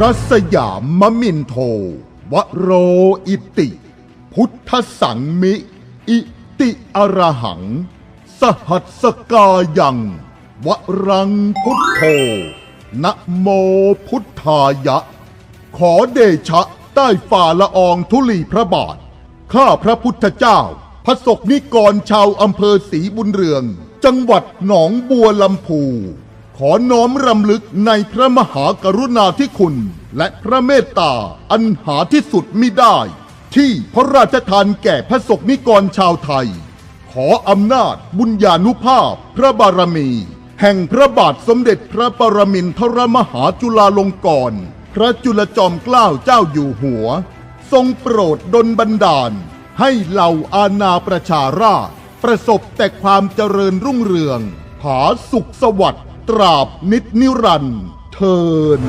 พระสยามมมินโท วโรอิติ พุทธสังมิ อิติอรหัง สหัสสกายัง วรังพุทโธนะโมพุทธายะ ขอเดชะใต้ฝ่าละอองธุลีพระบาท ข้าพระพุทธเจ้า พระศกนิกรชาวอำเภอศรีบุญเรือง จังหวัดหนองบัวลำพู ขอน้อมรำลึกในพระมหากรุณาธิคุณ และพระเมตตาอันหาที่สุดมิได้ ที่พระราชทานแก่พระศกนิกรชาวไทย ขออำนาจบุญญานุภาพพระบารมี แห่งพระบาทสมเด็จพระปรมินทรมหาจุฬาลงกรณพระจุลจอมเกล้าเจ้าอยู่หัว ทรงโปรดดลบันดาล ให้เหล่าอาณาประชาราษฎร์ประสบแต่ความเจริญรุ่งเรือง ผาสุขสวัสดิ์ ตราบนิดนิรันดร์เทิน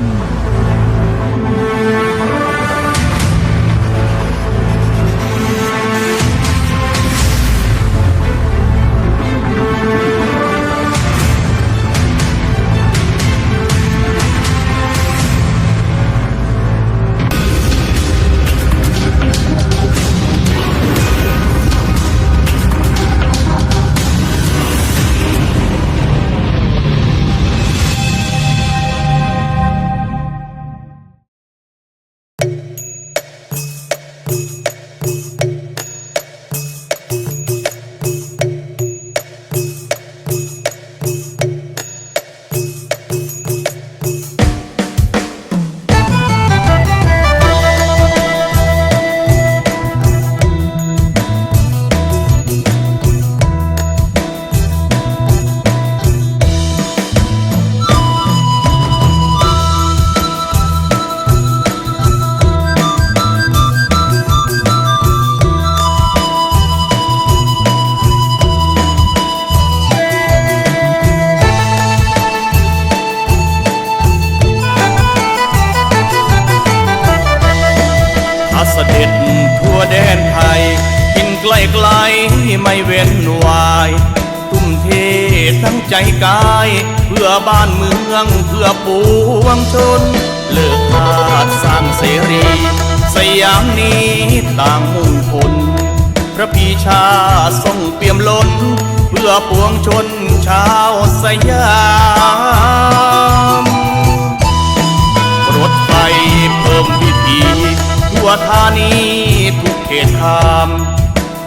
สด็จทั่วแดนไทย กินไกลไกลๆไม่เว้นวาย ทุ่มเททั้งใจกาย เพื่อบ้านเมืองเพื่อปวงชน เลิกขาดสร้างเสรี สยามนี้ต่างมุ่งผล พระพีชาทรงเปี่ยมล้น เพื่อปวงชนชาวสยามรถไฟเพิ่มวิธี ทั่วธานีทุกเขตขาม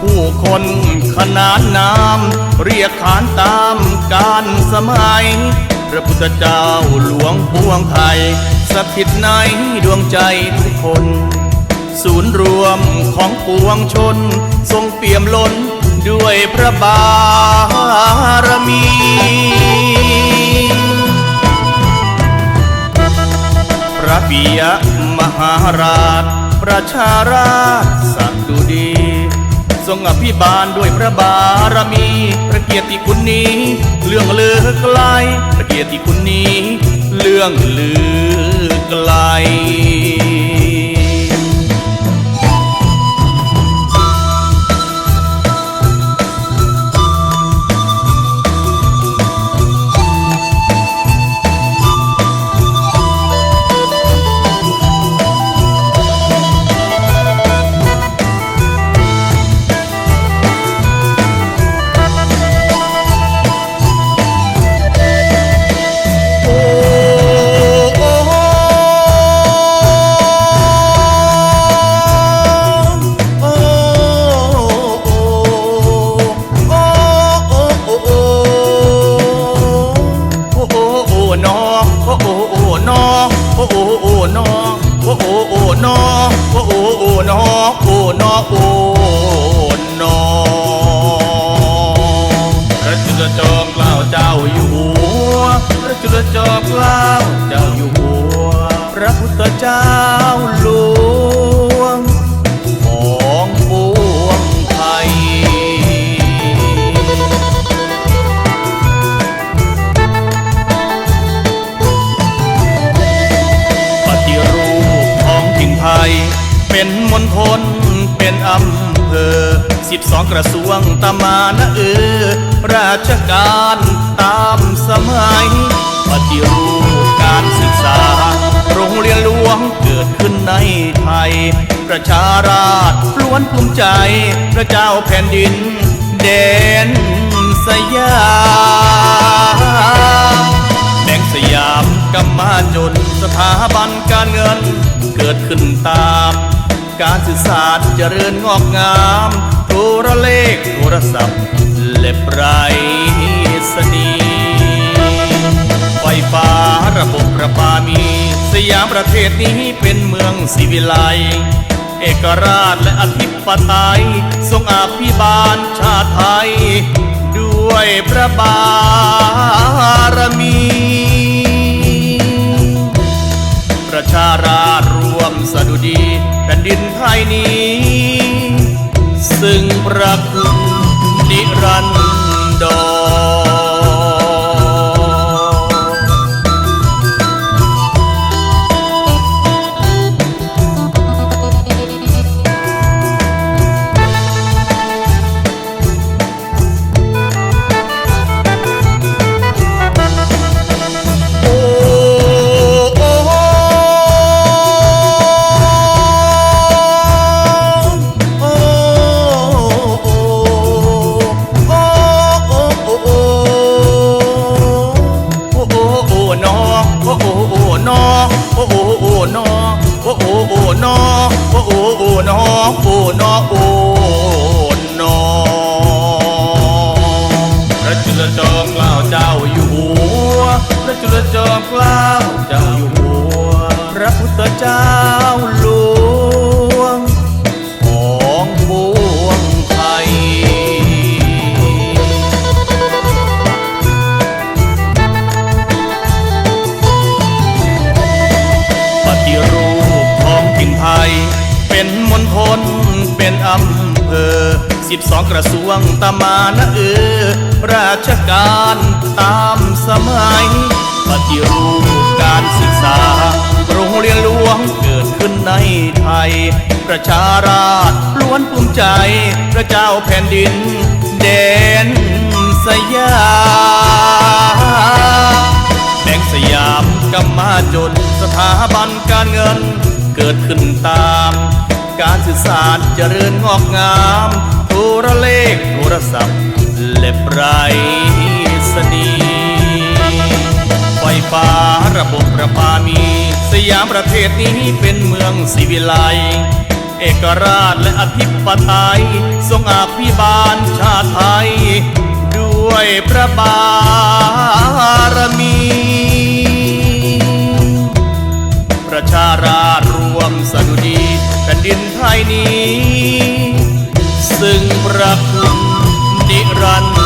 ผู้คนขนานนามเรียกขานตามการสมัย พระพุทธเจ้าหลวงพวงไทย สถิตในดวงใจทุกคน ศูนย์รวมของปวงชน ทรงเปี่ยมล้นด้วยพระบารมีพระปิยมหาราช ประชาราชสัตดูดี ทรงอภิบาลด้วยพระบารมี พระเกียรติคุณนี้ เรื่องลือไกล พระเกียรติคุณนี้ เรื่องลือไกล โสองกระทรวงตามานะเออ ราชการตามสมัย ปฏิรูปการศึกษา โรงเรียนหลวงเกิดขึ้นในไทย ประชาราษฎร์ล้วนภูมิใจ พระเจ้าแผ่นดินแดนสยามแดงสยามกำมาจนสถาบันการเงิน เกิดขึ้นตาม การสื่อสารเจริญงอกงามโทรเลขโทรศัพท์ เล็บไรสนีย์ไฟฟ้าระบบประปามี สยามประเทศนี้เป็นเมืองสิวิไลเอกราชและอธิปไตยทรงอภิบาลชาติไทย ด้วยพระบารมี ประชาราษฎร์ร วมสดุดีแผ่นดินไทยนี้ ซึ่งประคุณนิรันดร สิบสองกระทรวงตามานะเออ ราชการตามสมัย ปฏิรูปการศึกษา โรงเรียนหลวงเกิดขึ้นในไทย ประชาราษฎร์ล้วนภูมิใจ พระเจ้าแผ่นดินแดนสยามแดงสยามกำมาจนสถาบันการเงิน เกิดขึ้นตาม การสื่อสารเจริญงอกงาม โทรเลขโทรศัพท์ เล็บไรสนีย์ไฟฟ้าระบบประปามี สยามประเทศนี้เป็นเมืองสิวิไลเอกราชและอธิปไตยทรงอาภิบาลชาติไทย ด้วยพระบารมี ประชาราษฎร์รวมสดุดีแผ่นดินไทยนี้ ระคุณดิรัน